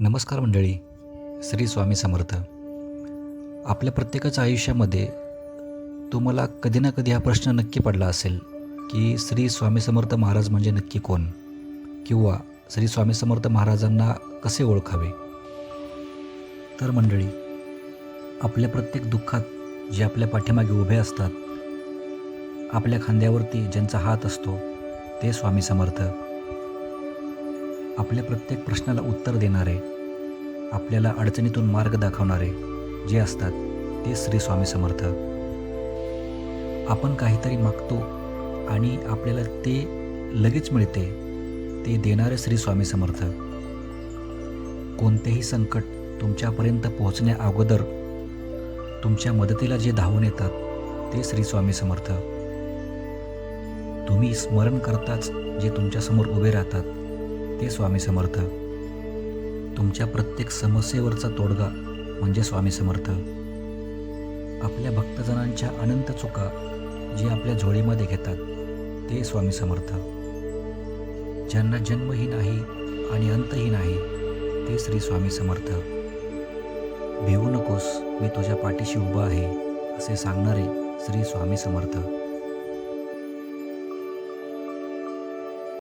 नमस्कार मंडळी श्री स्वामी समर्थ. आपल्या प्रत्येकाच्या आयुष्यामध्ये तुम्हाला कधी ना कधी हा प्रश्न नक्की पडला असेल की श्री स्वामी समर्थ महाराज म्हणजे नक्की कोण? किंवा श्री स्वामी समर्थ महाराजांना कसे ओळखावे? तर मंडळी आपल्या प्रत्येक दुःखात जे आपल्या पाठीमागे उभे असतात आपल्या खांद्यावरती ज्यांचा हात असतो ते स्वामी समर्थ. आपल्या प्रत्येक प्रश्नाला उत्तर देणारे आपल्याला अडचणीतून मार्ग दाखवणारे जे असतात ते श्री स्वामी समर्थ. आपण काहीतरी मागतो आणि आपल्याला ते लगेच मिळते ते देणारे श्री स्वामी समर्थ. कोणतेही संकट तुमच्यापर्यंत पोहोचण्या अगोदर तुमच्या मदतीला जे धावून येतात ते श्री स्वामी समर्थ. तुम्ही स्मरण करताच जे तुमच्यासमोर उभे राहतात ते स्वामी समर्थ. तुमच्या प्रत्येक समस्येवरचा तोडगा म्हणजे स्वामी समर्थ. आपल्या भक्तजनांच्या अनंत चुका जे आपल्या झोळीमध्ये घेतात ते स्वामी समर्थ. ज्यांना जन्मही नाही आणि अंतही नाही ते श्री स्वामी समर्थ. भिवू नकोस मी तुझ्या पाठीशी उभा आहे असे सांगणारे श्री स्वामी समर्थ.